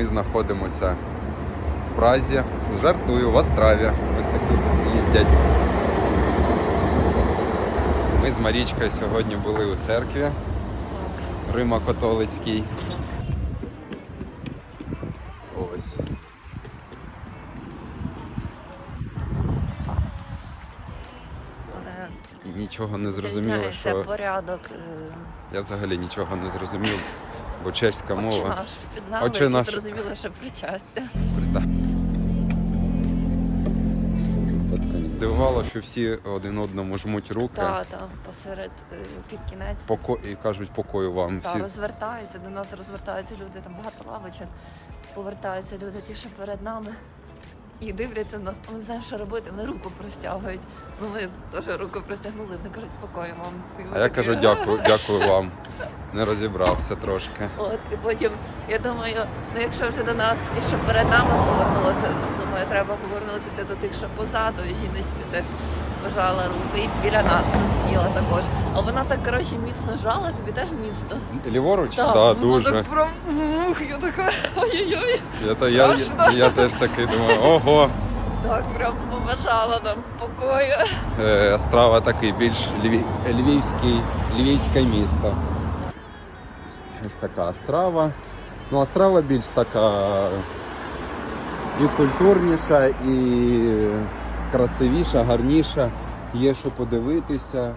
ми знаходимося в Празі. Жартую, в Острові. Ось такі їздять. Ми з Марічкою сьогодні були у церкві Римо-католицькій. Ось. Нічого не зрозуміло, відрізняється що порядок. е, я взагалі нічого не зрозумів, бо чеська мова. наш впізнали Отче і наш. зрозуміло, що причастя. Да. Дивувало, що всі один одному жмуть руки Та, та, посеред е, під кінець. поко... і кажуть покою вам. Та, Всі розвертаються, до нас розвертаються люди, там багато лавочок. Повертаються люди, ті, що перед нами. І дивляться на нас, ми не знаємо, що робити, вони руку простягують. Ну ми теж руку простягнули, вони кажуть, покою вам. І ми А я такі, кажу дякую, дякую вам. Не розібрався трошки. От, і потім, я думаю, ну якщо вже до нас ті, що перед нами повернулося, думаю, треба повернутися до тих, що позаду. І жіночці теж пожала руку. І біля нас сиділа також. А вона так коротше міцно жала, тобі теж міцно. Ліворуч? Так, да, вона дуже. Так прям ух, я така ой-ой-ой. Я, та, я, страшно. я теж такий думаю, ого. Так прям побажала нам покою. Е, Острава такий більш львів... львівський, львівське місто. Ось така Острава. Ну, Острава більш така і культурніша, і красивіша, гарніша. Є що подивитися.